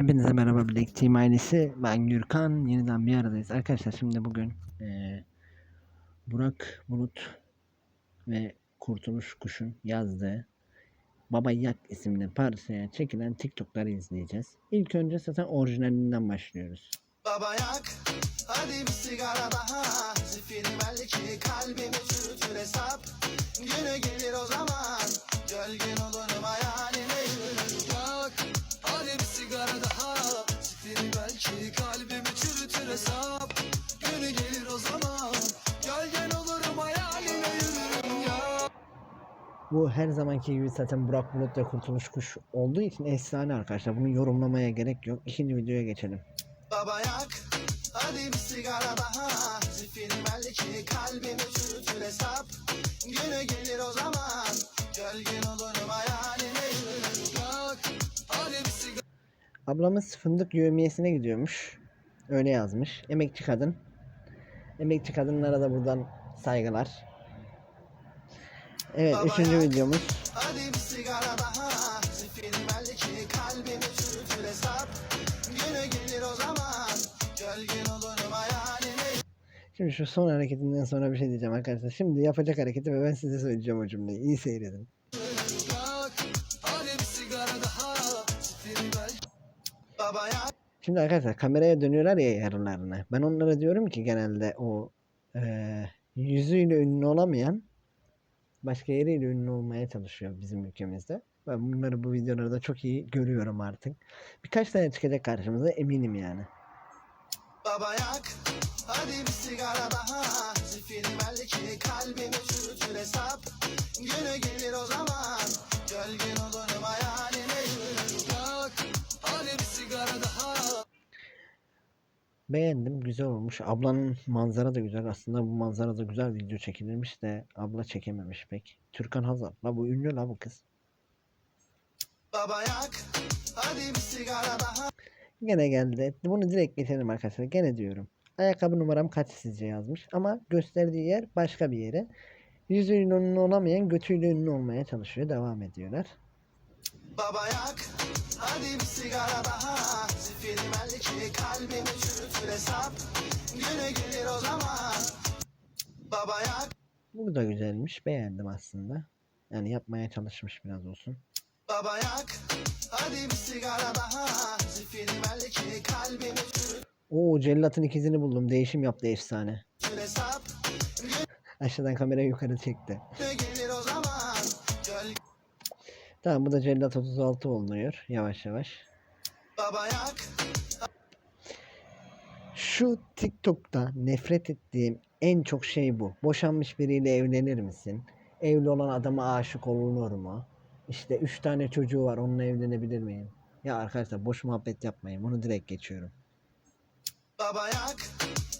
Hepinize merhaba Black Team ailesi. Ben Gürkan. Yeniden bir aradayız. Arkadaşlar şimdi bugün eee, Burak Bulut ve Kurtuluş Kuş'un yazdığı Baba Yak isimli parçaya çekilen TikTok'ları izleyeceğiz. İlk önce zaten orijinalinden başlıyoruz. Baba yak Hadi bir sigara daha Zifiri belki kalbimi çürütür hesap Günü gelir o zaman Gölgün olurum hayaline sigara daha. Zifiri belki kalbimi çürütür hesap. Günü gelir o zaman. Gölgen olurum hayaline yürürüm ya. Bu her zamanki gibi zaten Burak Bulut ve Kurtuluş Kuş olduğu için efsane arkadaşlar. Bunu yorumlamaya gerek yok. İkinci videoya geçelim. Baba yak Hadi bir sigara daha. Zifiri belki kalbimi çürütür hesap. Günü gelir o zaman. Gölgün Ablamız fındık yövmiyesine gidiyormuş. Öyle yazmış. Emekçi kadın. Emekçi kadınlara da buradan saygılar. Evet üçüncü videomuz. Hadi bir sigara daha Zifiri belki kalbimi çürütür hesap Günü gelir o zaman Gölgün olurum hayaline Şimdi şu son hareketinden sonra bir şey diyeceğim arkadaşlar. Şimdi yapacak hareketi ve ben size söyleyeceğim o cümleyi. İyi seyredin. Hadi bir sigara daha Şimdi arkadaşlar kameraya dönüyorlar ya yarılarına. Ben onlara diyorum ki genelde o eee, yüzüyle ünlü olamayan başka yeriyle ünlü olmaya çalışıyor bizim ülkemizde. Ben bunları bu videolarda çok iyi görüyorum artık. Birkaç tane çıkacak karşımıza eminim yani. Baba yak Hadi bir sigara daha Zifiri belki kalbimi çürütür hesap Günü gelir o zaman Gölgün olurum Beğendim, güzel olmuş. Ablanın manzara da güzel. Aslında bu manzara da güzel video çekilirmiş de abla çekememiş pek. Türkan Hazal. La bu ünlü la bu kız. Baba yak Hadi bir sigara daha Gene geldi. Bunu direkt geçelim arkadaşlar. Gene diyorum. Ayakkabı numaram kaç sizce yazmış. Ama gösterdiği yer başka bir yere. Yüzüyle ünlü olamayan götüyle ünlü olmaya çalışıyor. Devam ediyorlar. Baba yak Hadi bir sigara daha Zifiri belki kalbimi çürütür hesap Günü gelir o zaman Baba yak Bu da güzelmiş. Beğendim aslında. Yani yapmaya çalışmış biraz olsun. Baba yak Hadi bir sigara daha Zifiri belki kalbimi Oo cellatın ikizini buldum. Değişim yaptı efsane. hesap Aşağıdan kamerayı yukarı çekti. Zaman Tamam bu da cellat 36 oluyor. Yavaş yavaş. Baba yak Şu TikTok'ta nefret ettiğim en çok şey bu. Boşanmış biriyle evlenir misin? Evli olan adama aşık olunur mu? İşte üç tane çocuğu var onunla evlenebilir miyim? Ya arkadaşlar boş muhabbet yapmayın. Bunu direkt geçiyorum. Baba yak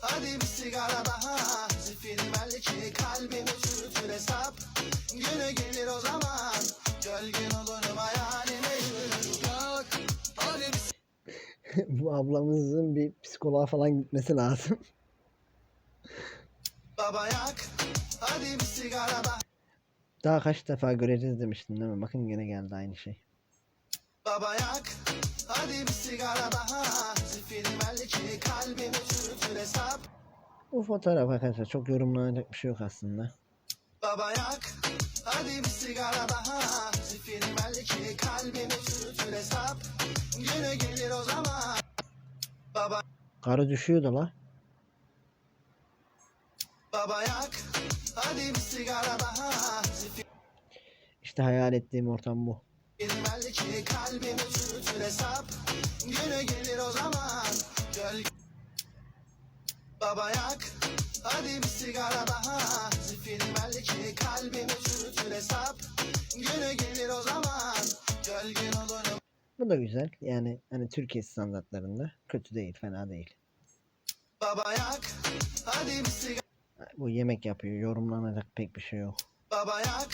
Hadi bir sigara daha Zifiri belki kalbimi çürütür hesap Günü gelir o zaman Gölgün olurum hayaline yürürüm Yak Hadi bir Bu ablamızın bir psikoloğa falan gitmesi lazım. Baba yak Hadi bir sigara daha Daha kaç defa göreceğiz demiştim değil mi? Bakın gene geldi aynı şey. Baba yak Hadi bir sigara daha Zifiri belki kalbimi çürütür hesap Bu fotoğraf arkadaşlar çok yorumlanacak bir şey yok aslında. Baba yak Hadi bir sigara daha Zifiri belki kalbimi Karı düşüyordu la. Baba yak Hadi bir sigara daha. Zifiri İşte hayal ettiğim ortam bu. belki kalbimi çürütür hesap. Günü gelir o zaman. Gölge Baba yak Hadi bir sigara daha. Zifiri belki kalbimi çürütür hesap. Günü gelir o zaman. Gölgün olurum Bu da güzel. Yani hani Türkiye standartlarında kötü değil, fena değil. Baba yak Hadi bir sigara Bu yemek yapıyor. Yorumlanacak pek bir şey yok. Baba yak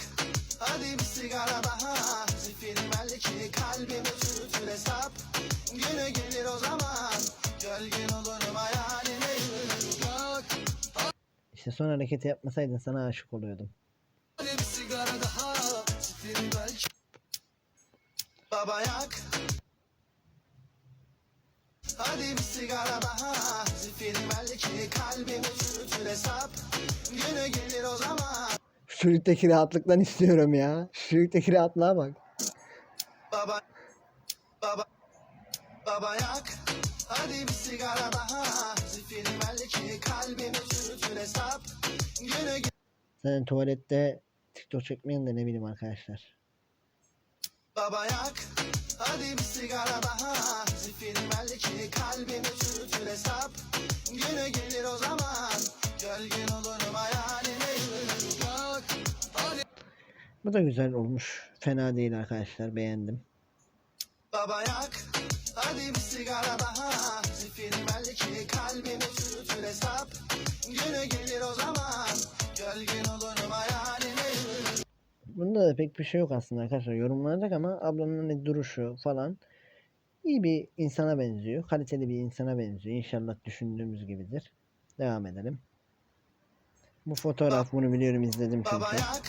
Hadi bir sigara daha Zifiri belki kalbimi çürütür hesap Günü gelir o zaman Gölgün olurum hayaline yürürüm Yak İşte son hareketi yapmasaydın sana aşık oluyordum. Hadi bir sigara daha Zifiri belki Baba yak. Hadi bir sigara daha. Zifiri belki kalbimi çürütür hesap. Günü gelir o zaman. Sürükteki rahatlıktan istiyorum ya. Sürükteki rahatlığa bak. Baba Baba Baba yak. Hadi bir sigara daha. Zifiri belki kalbimi çürütür hesap. Günü gelir Zaten tuvalette TikTok çekmeyen de ne bileyim arkadaşlar. Baba yak Hadi bir sigara daha Zifiri belki kalbimi çürütür hesap Günü gelir o zaman Gölgün olurum hayaline yürürüm Hadi Bu da güzel olmuş. Fena değil arkadaşlar. Beğendim. Baba yak Hadi bir sigara daha Zifiri belki kalbimi çürütür hesap Günü gelir o zaman Gölgün olurum hayaline Bunda da pek bir şey yok aslında arkadaşlar. Yorumlanacak ama ablanın hani duruşu falan iyi bir insana benziyor. Kaliteli bir insana benziyor. İnşallah düşündüğümüz gibidir. Devam edelim. Bu fotoğraf bunu biliyorum izledim Baba çünkü. yak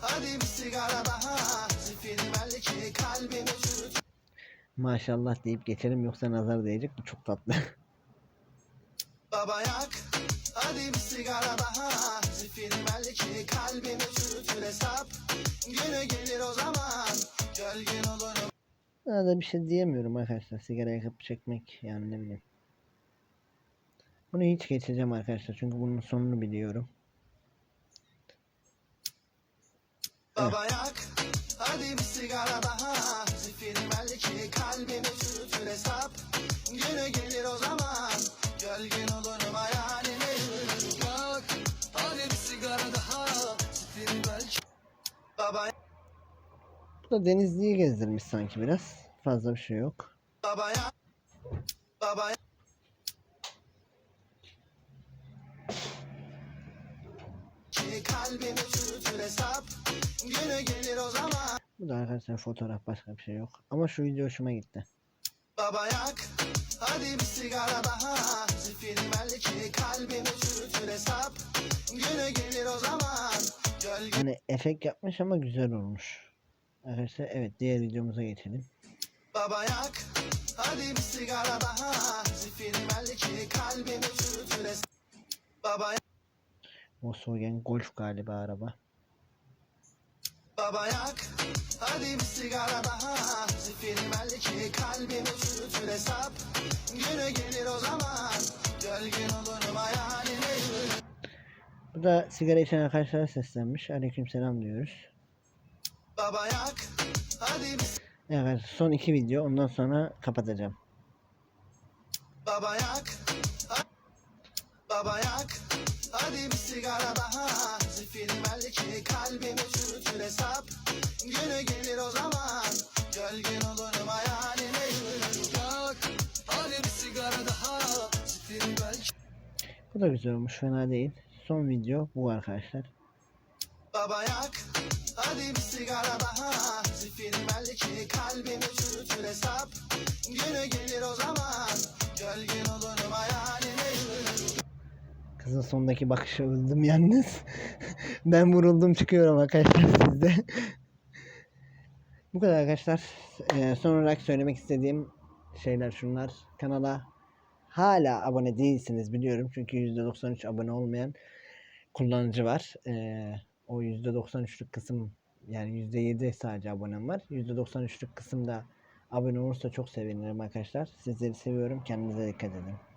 Hadi bir sigara daha Zifiri belki kalbimi çürütür Maşallah deyip geçelim yoksa nazar değecek. Bu çok tatlı. Baba yak Hadi bir sigara daha Zifiri belki kalbimi çürütür hesap Günü gelir o zaman Gölgün olurum Daha da bir şey diyemiyorum arkadaşlar. Sigara yakıp çekmek yani ne bileyim. Bunu hiç geçeceğim arkadaşlar. Çünkü bunun sonunu biliyorum. Baba yak Hadi bir sigara daha Zifiri belki kalbimi çürütür hesap Günü gelir o zaman da Denizli'yi gezdirmiş sanki biraz. Fazla bir şey yok. Baba yak Baba yak Ki kalbimi çürütür hesap Günü gelir o zaman Bu da arkadaşlar fotoğraf başka bir şey yok. Ama şu video hoşuma gitti. Baba yak Hadi bir sigara daha Zifiri belki kalbimi çürütür hesap Günü gelir o zaman Gölge Hani efekt yapmış ama güzel olmuş. Arkadaşlar evet diğer videomuza geçelim. Baba yak Hadi bir sigara daha Zifiri belki kalbimi çürütür hesap Baba yak Volkswagen Golf galiba araba. Baba yak Hadi bir sigara daha Zifiri belki kalbimi çürütür hesap Günü gelir o zaman Gölgün olurum yürürüm Bu da sigara içen arkadaşlara seslenmiş. Aleykümselam diyoruz. Baba yak. Hadi Evet son iki video. Ondan sonra kapatacağım. Baba yak. Ha- Baba yak. Hadi bir sigara daha. Zifiri belki kalbimi çürütür hesap. Günü gelir o zaman. Gölgün olurum hayaline yürürüm Yak Hadi bir sigara daha. Zifiri belki Bu da güzel olmuş fena değil. Son video bu arkadaşlar. Baba yak Hadi bir sigara daha Zifiri belki kalbimi çürütür hesap Günü gelir o zaman Gölgün olurum yürürüm Kızın sondaki bakışı öldüm yalnız. ben vuruldum çıkıyorum arkadaşlar sizde. Bu kadar arkadaşlar. Ee, son olarak söylemek istediğim şeyler şunlar. Kanala hala abone değilsiniz biliyorum. Çünkü %93 abone olmayan kullanıcı var. Ee, o %93'lük kısım yani %7 sadece abonem var. %93'lük kısımda abone olursa çok sevinirim arkadaşlar. Sizleri seviyorum. Kendinize dikkat edin.